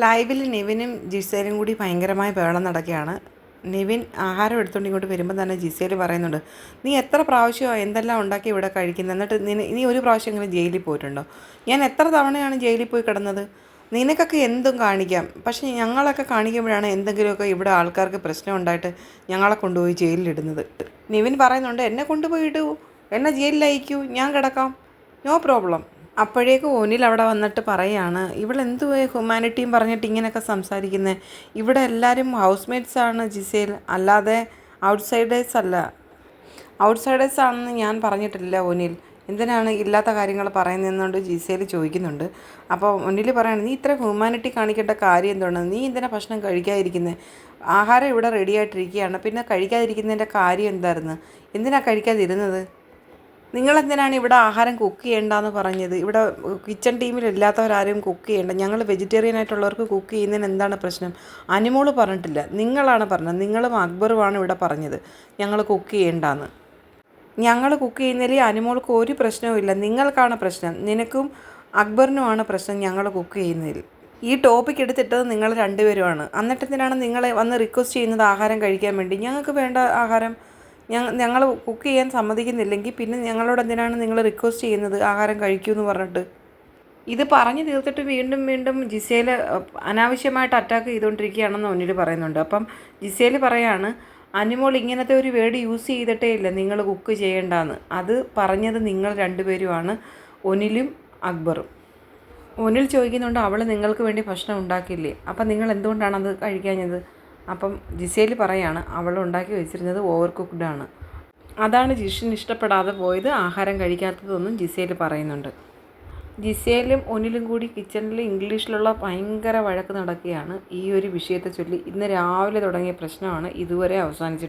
ലൈവിൽ നിവിനും ജിസേലും കൂടി ഭയങ്കരമായ ബഹളം നടക്കുകയാണ്. നിവിൻ ആഹാരം എടുത്തുകൊണ്ട് ഇങ്ങോട്ട് വരുമ്പോൾ തന്നെ ജിസേൽ പറയുന്നുണ്ട് നീ എത്ര പ്രാവശ്യമോ എന്തെല്ലാം ഉണ്ടാക്കി ഇവിടെ കഴിക്കുന്നത് എന്നിട്ട് നിന നീ ഒരു പ്രാവശ്യം ഇങ്ങനെ ജയിലിൽ പോയിട്ടുണ്ടോ? ഞാൻ എത്ര തവണയാണ് ജയിലിൽ പോയി കിടന്നത്? നിനക്കൊക്കെ എന്തും കാണിക്കാം. പക്ഷേ ഞങ്ങളൊക്കെ കാണിക്കുമ്പോഴാണ് എന്തെങ്കിലുമൊക്കെ ഇവിടെ ആൾക്കാർക്ക് പ്രശ്നം ഉണ്ടായിട്ട് ഞങ്ങളെ കൊണ്ടുപോയി ജയിലിലിടുന്നത് നിവിൻ പറയുന്നുണ്ട് എന്നെ കൊണ്ടുപോയിട്ടു എന്നെ ജയിലിൽ അയക്കൂ. ഞാൻ കിടക്കാം. No problem. അപ്പോഴേക്കും ഓനിൽ അവിടെ വന്നിട്ട് പറയാണ് ഇവളെന്തു ഹ്യൂമാനിറ്റിയും പറഞ്ഞിട്ട് ഇങ്ങനെയൊക്കെ സംസാരിക്കുന്നത് ഇവിടെ എല്ലാവരും ഹൗസ് മേറ്റ്സ് ആണ് ജിസേൽ. അല്ലാതെ ഔട്ട്സൈഡേഴ്സ് അല്ല. ഔട്ട്സൈഡേഴ്സ് ആണെന്ന് ഞാൻ പറഞ്ഞിട്ടില്ല ഓനിൽ എന്തിനാണ് ഇല്ലാത്ത കാര്യങ്ങൾ പറയുന്നതെന്നുകൊണ്ട് ജിസേൽ ചോദിക്കുന്നുണ്ട്. അപ്പോൾ ഓനിൽ പറയാണ് നീ ഇത്ര ഹ്യൂമാനിറ്റി കാണിക്കേണ്ട കാര്യം എന്തുകൊണ്ടാണ് നീ എന്തിനാ ഭക്ഷണം കഴിക്കാതിരിക്കുന്നത് ആഹാരം ഇവിടെ റെഡി ആയിട്ടിരിക്കുകയാണ്. പിന്നെ കഴിക്കാതിരിക്കുന്നതിന്റെ കാര്യം എന്തായിരുന്നു? എന്തിനാണ് കഴിക്കാതിരുന്നത്? നിങ്ങളെന്തിനാണ് ഇവിടെ ആഹാരം കുക്ക് ചെയ്യേണ്ടെന്ന് പറഞ്ഞത്? ഇവിടെ കിച്ചൺ ടീമിൽ ഇല്ലാത്തവരാരും കുക്ക് ചെയ്യേണ്ട. ഞങ്ങൾ വെജിറ്റേറിയൻ ആയിട്ടുള്ളവർക്ക് കുക്ക് ചെയ്യുന്നതിന് എന്താണ് പ്രശ്നം? അനിമോൾ പറഞ്ഞിട്ടില്ല. നിങ്ങളാണ് പറഞ്ഞത്. നിങ്ങളും അക്ബറുമാണ് ഇവിടെ പറഞ്ഞത്. ഞങ്ങൾ കുക്ക് ചെയ്യേണ്ടെന്ന് ഞങ്ങൾ കുക്ക് ചെയ്യുന്നതിൽ അനിമോൾക്ക് ഒരു പ്രശ്നവുമില്ല നിങ്ങൾക്കാണ് പ്രശ്നം. നിനക്കും അക്ബറിനുമാണ് പ്രശ്നം ഞങ്ങൾ കുക്ക് ചെയ്യുന്നതിൽ. ഈ ടോപ്പിക് എടുത്തിട്ടത് നിങ്ങൾ രണ്ടുപേരുമാണ്. എന്നിട്ടെന്തിനാണ് നിങ്ങളെ വന്ന് റിക്വസ്റ്റ് ചെയ്യുന്നത് ആഹാരം കഴിക്കാൻ വേണ്ടി? ഞങ്ങൾക്ക് വേണ്ട ആഹാരം ഞങ്ങൾ കുക്ക് ചെയ്യാൻ സമ്മതിക്കുന്നില്ലെങ്കിൽ പിന്നെ ഞങ്ങളോട് എന്തിനാണ് നിങ്ങൾ റിക്വസ്റ്റ് ചെയ്യുന്നത്? ആഹാരം കഴിക്കൂ എന്ന് പറഞ്ഞിട്ട്. ഇത് പറഞ്ഞു തീർത്തിട്ട് വീണ്ടും വീണ്ടും ജിസേൽ അനാവശ്യമായിട്ട് അറ്റാക്ക് ചെയ്തുകൊണ്ടിരിക്കുകയാണെന്ന് ഒന്നിൽ പറയുന്നുണ്ട്. അപ്പം ജിസേൽ പറയാണ് അനിമോൾ ഇങ്ങനത്തെ ഒരു വേർഡ് യൂസ് ചെയ്തിട്ടേ ഇല്ല. നിങ്ങൾ കുക്ക് ചെയ്യേണ്ടെന്ന്. അത് പറഞ്ഞത് നിങ്ങൾ രണ്ടുപേരുമാണ് ഒനിലും അക്ബറും. ഒനിൽ ചോദിക്കുന്നുണ്ട് അവൾ നിങ്ങൾക്ക് വേണ്ടി ഭക്ഷണം ഉണ്ടാക്കില്ലേ? അപ്പം നിങ്ങൾ എന്തുകൊണ്ടാണ് അത് കഴിക്കാഞ്ഞത്? അപ്പം ജിസേൽ പറയാണ് അവൾ ഉണ്ടാക്കി വെച്ചിരുന്നത് ഓവർ കുക്ക്ഡ് ആണ്. അതാണ് ജിഷിന് ഇഷ്ടപ്പെടാതെ പോയത് ആഹാരം കഴിക്കാത്തതൊന്നും ജിസേൽ പറയുന്നുണ്ട്. ജിസേലും ഒനിലും കൂടി കിച്ചണിൽ ഇംഗ്ലീഷിലുള്ള ഭയങ്കര വഴക്ക് നടക്കുകയാണ്. ഈ ഒരു വിഷയത്തെ ചൊല്ലി ഇന്ന് രാവിലെ തുടങ്ങിയ പ്രശ്നമാണ് ഇതുവരെ അവസാനിച്ചിട്ട്